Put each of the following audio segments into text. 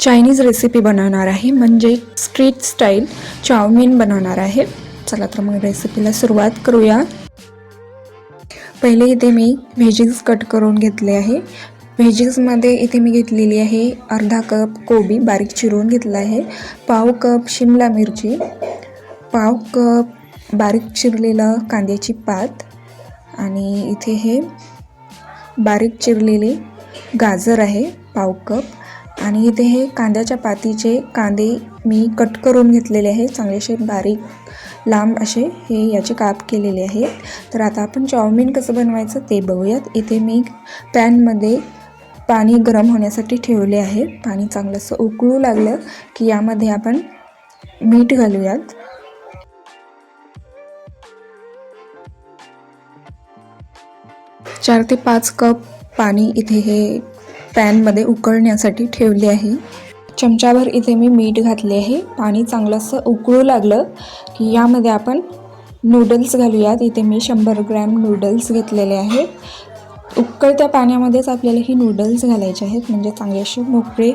Chinese recipe बनवणार आहे. म्हणजे स्ट्रीट स्टाईल चाऊमिन बनवणार आहे. चला तर मग रेसिपीला सुरुवात करूया. पहिले इथे मी व्हेजीज कट करून घेतले आहे. व्हेजीजमध्ये इथे मी घेतलेली आहे अर्धा कप कोबी बारीक चिरून घेतला आहे. पाव कप शिमला मिरची. पाव कप बारीक चिरलेलं कांद्याची पात. आणि इथे हे बारीक चिरलेले गाजर आहे पाव कप आणि इथे हे कांद्याच्या पातीचे कांदे मी कट करून घेतलेले आहे. चांगलेसे बारीक लांब असे हे याचे काप केलेले आहेत. तर आता आपण चाऊमिन कसं बनवायचं ते बघूयात. इथे मी पॅनमध्ये पाणी गरम होण्यासाठी ठेवले आहे. पाणी चांगलंसं उकळू लागलं की यामध्ये आपण मीठ घालूयात. चार ते पाच कप पाणी इथे हे पॅनमध्ये उकळण्यासाठी ठेवले आहे. चमचाभर इथे मी मीठ घातले आहे. पाणी चांगलंसं उकळू लागलं की यामध्ये आपण नूडल्स घालूयात. इथे मी शंभर ग्रॅम नूडल्स घेतलेले आहेत. उकळत्या पाण्यामध्येच आपल्याला ही नूडल्स घालायचे आहेत. म्हणजे चांगले असे मोकळे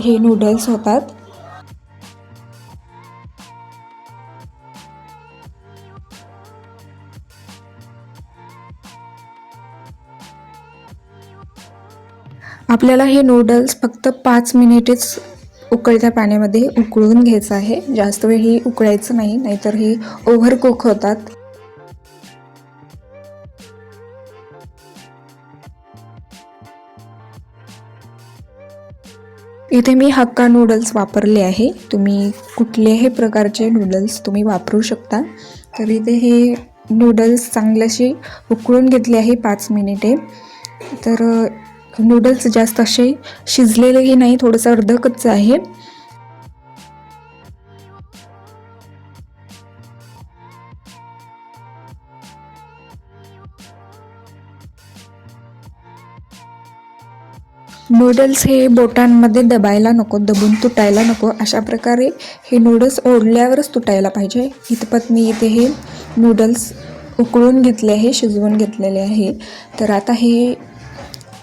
हे नूडल्स होतात. आपल्याला हे नूडल्स फक्त पाच मिनिटेच उकळत्या पाण्यामध्ये उकळून घ्यायचं आहे. जास्त वेळ ही उकळायचं नाही नाहीतर ही ओव्हर कुक होतात. इथे मी हक्का नूडल्स वापरले आहे. तुम्ही कुठल्याही प्रकारचे नूडल्स तुम्ही वापरू शकता. तर इथे हे नूडल्स चांगल्याशी उकळून घेतले आहे पाच मिनिटे तर नूडल्स जास्त असे शिजलेलेही नाही थोडंसं अर्ध कच्च आहे. नूडल्स हे बोटांमध्ये दबायला नको दबून तुटायला नको. अशा प्रकारे हे नूडल्स ओढल्यावरच तुटायला पाहिजे. इतपत मी इथे हे नूडल्स उकळून घेतले आहे शिजवून घेतलेले आहे. तर आता हे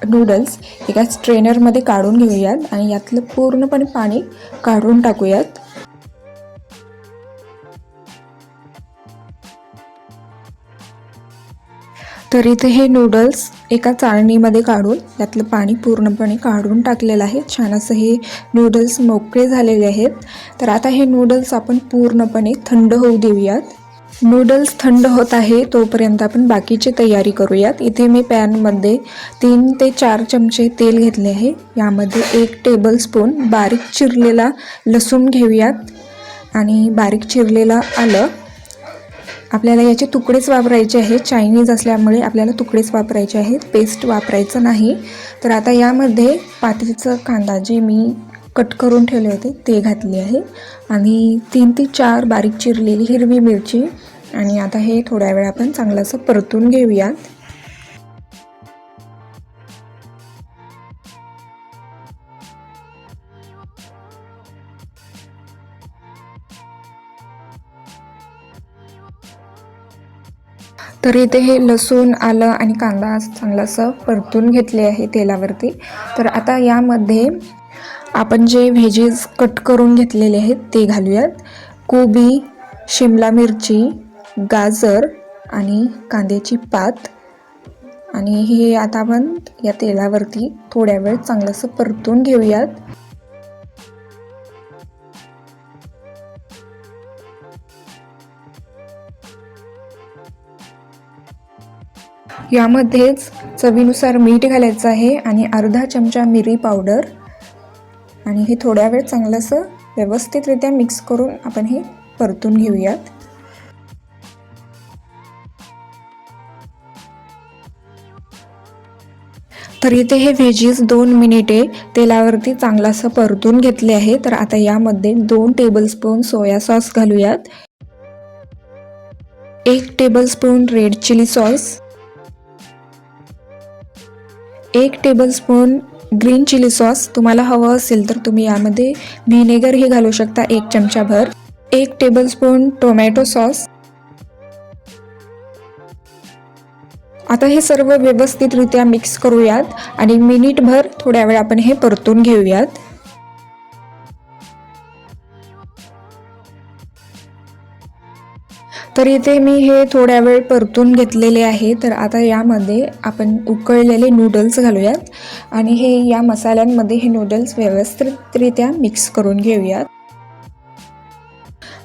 नूडल्स एका स्ट्रेनरमध्ये काढून घेऊयात आणि यातलं पूर्णपणे पाणी काढून टाकूयात. तर इथे हे नूडल्स एका चाळणीमध्ये काढून यातलं पाणी पूर्णपणे काढून टाकलेलं आहे. छान असं हे नूडल्स मोकळे झालेले आहेत. तर आता हे नूडल्स आपण पूर्णपणे थंड होऊ देऊयात. नूडल्स थंड होत आहे तोपर्यंत आपण बाकीची तयारी करूयात. इथे मी पॅनमध्ये तीन ते चार चमचे तेल घेतले आहे. यामध्ये एक टेबलस्पून बारीक चिरलेला लसूण घेऊयात. आणि बारीक चिरलेला आलं. आपल्याला याचे तुकडेच वापरायचे आहेत. चायनीज असल्यामुळे आपल्याला तुकडेच वापरायचे आहेत. पेस्ट वापरायचं नाही. तर आता यामध्ये पातीचं कांदा जे मी कट करून ठेवले होते. ते घातले आहे. आणि तीन ते चार बारीक चिरलेली हिरवी मिरची. आणि आता हे थोड्या वेळ आपण चांगलंसं परतून घेऊयात. तर इथे हे लसूण आलं आणि कांदा चांगलासं परतून घेतले आहे तेलावरती. तर आता यामध्ये आपण जे व्हेजेस कट करून घेतलेले आहेत ते घालूयात. कोबी शिमला मिरची गाजर आणि कांद्याची पात. आणि हे आता आपण या तेलावरती थोड्या वेळ चांगलंसं परतून घेऊयात. यामध्येच चवीनुसार मीठ घालायचं आहे आणि अर्धा चमचा मिरी पावडर. आणि हे थोड्या वेळ चांगलंसं व्यवस्थितरित्या मिक्स करून आपण हे परतून घेऊयात. तर इथे हे व्हेजीस दोन मिनिटे तेलावरती चांगलासं परतून घेतले आहे तर आता यामध्ये दोन टेबलस्पून सोया सॉस घालूयात. एक टेबलस्पून रेड चिली सॉस एक टेबलस्पून ग्रीन चिली सॉस तुम्हाला हवं असेल तर तुम्ही यामध्ये व्हिनेगरही घालू शकता एक चमचाभर. एक टेबलस्पून टोमॅटो सॉस आता हे सर्व व्यवस्थितरित्या मिक्स करूयात आणि मिनिटभर थोड्या वेळ आपण हे परतून घेऊयात. तर इथे मी हे थोड्या वेळ परतून घेतलेले आहे. तर आता यामध्ये आपण उकळलेले नूडल्स घालूयात आणि हे या मसाल्यांमध्ये हे नूडल्स व्यवस्थितरित्या मिक्स करून घेऊयात.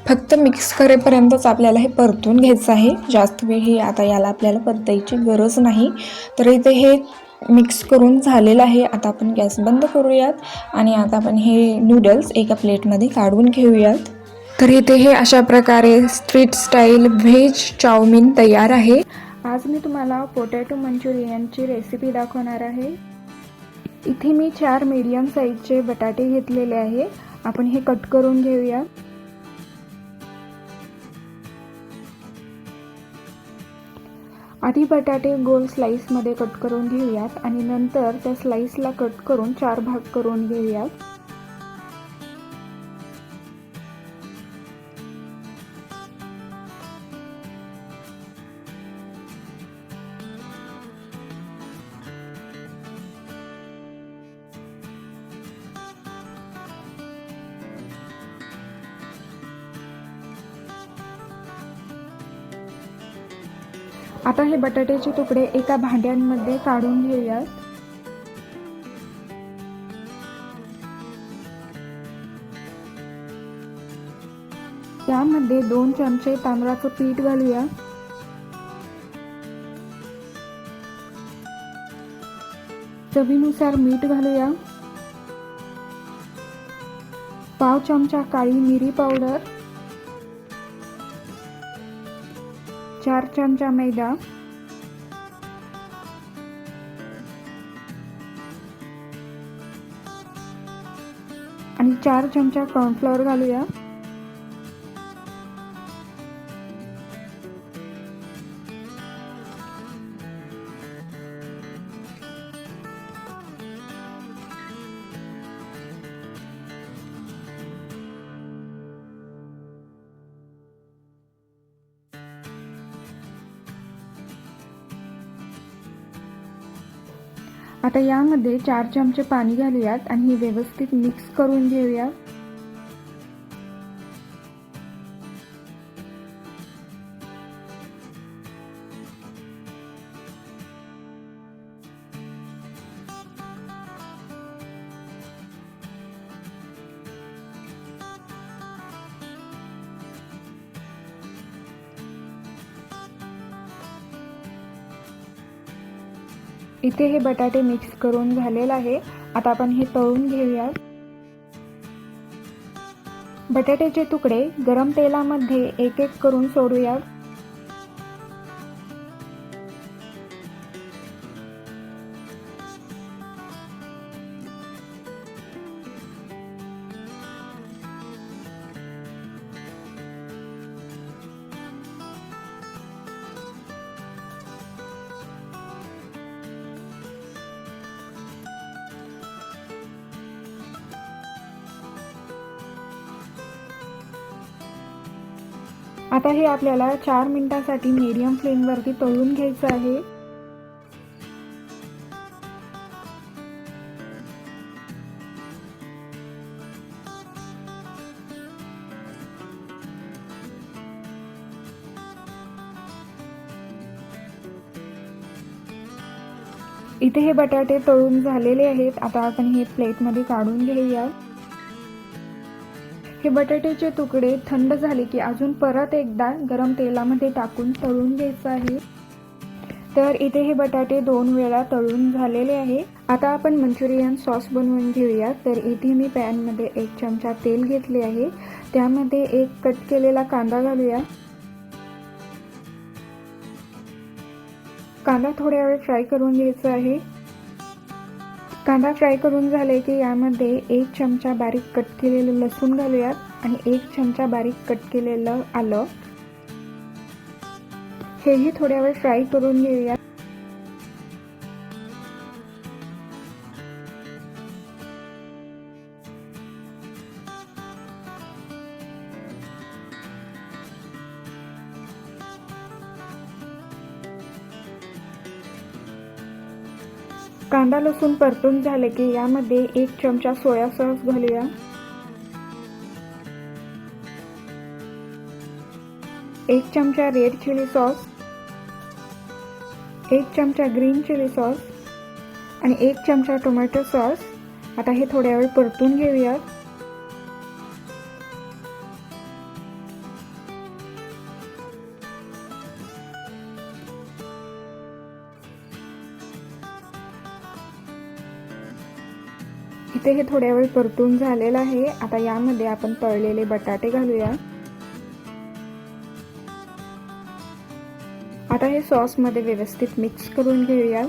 फक्त मिक्स करेपर्यंतच आपल्याला हे परतून घ्यायचं आहे. जास्त वेळ हे आता याला आपल्याला परतायची गरज नाही. तर इथे हे मिक्स करून झालेलं आहे. आता आपण गॅस बंद करूयात आणि आता आपण हे नूडल्स एका प्लेटमध्ये काढून घेऊयात. तर इथे हे अशा प्रकारे स्ट्रीट स्टाईल व्हेज चाऊमिन तयार आहे. आज मी तुम्हाला पोटॅटो मंचुरियनची रेसिपी दाखवणार आहे. इथे मी चार मीडियम साईजचे बटाटे घेतलेले आहे. आपण हे कट करून घेऊया. आधी बटाटे गोल स्लाईसमध्ये कट करून घेऊयात आणि नंतर त्या स्लाईसला कट करून चार भाग करून घेऊयात. आता हे बटाट्याचे तुकडे एका भांड्यांमध्ये काढून घेऊयात. त्यामध्ये दोन चमचे तांदळाचं पीठ घालूया. चवीनुसार मीठ घालूया. पाव चमचा काळी मिरी पावडर. चार चमचा मैदा. आणि चार चमचा कॉर्नफ्लॉवर घालूया. आता यामध्ये चार चमचे पाणी घालूयात आणि हे व्यवस्थित मिक्स करून घेऊया इथे हे बटाटे मिक्स करून झालेलं आहे. आता आपण हे तळून घेऊया बटाट्याचे तुकडे गरम तेलामध्ये एक एक करून सोडूया आता हे आपल्याला चार मिनिटासाठी मीडियम फ्लेमवरती तळून घ्यायचं आहे. इथे हे बटाटे तळून झालेले आहेत. आता आपण हे प्लेटमध्ये काढून घेऊया. हे बटाट्याचे तुकडे थंड झाले की अजून परत एकदा गरम तेलामध्ये टाकून तळून घ्यायचं आहे. तर इथे हे बटाटे दोन वेळा तळून झालेले आहे. आता आपण मंचुरियन सॉस बनवून घेऊया. तर इथे मी पॅनमध्ये एक चमचा तेल घेतले आहे. त्यामध्ये एक कट केलेला कांदा घालूया. कांदा थोड्या वेळ फ्राय करून घ्यायचा आहे. कांदा फ्राय करून झाले की यामध्ये एक चमचा बारीक कट केलेलं लसूण घालूयात आणि एक चमचा बारीक कट केलेलं आलं. हेही थोड्या वेळ फ्राय करून घेऊयात. कांदा लसूण परतून झाले की यामध्ये एक चमचा सोया सॉस घालूया. एक चमचा रेड चिली सॉस. एक चमचा ग्रीन चिली सॉस. आणि एक चमचा टोमॅटो सॉस. आता हे थोड्या वेळ परतून घेऊयात. इथे हे थोड्या वेळ परतून झालेलं आहे. आता यामध्ये आपण तळलेले बटाटे घालूया. आता हे सॉसमध्ये व्यवस्थित मिक्स करून घेऊया.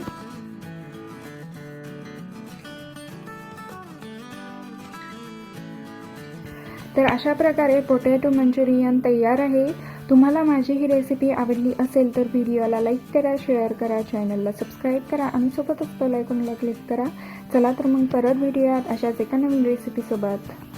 तर अशा प्रकारे पोटॅटो मंचुरियन तयार आहे. तुम्हाला माझी ही रेसिपी आवडली असेल तर व्हिडिओला लाईक करा शेअर करा चॅनलला सबस्क्राईब करा आणि सोबतच बेल आयकॉनला क्लिक करा. चला तर मग परत भेटूयात अशाच एका नवीन रेसिपीसोबत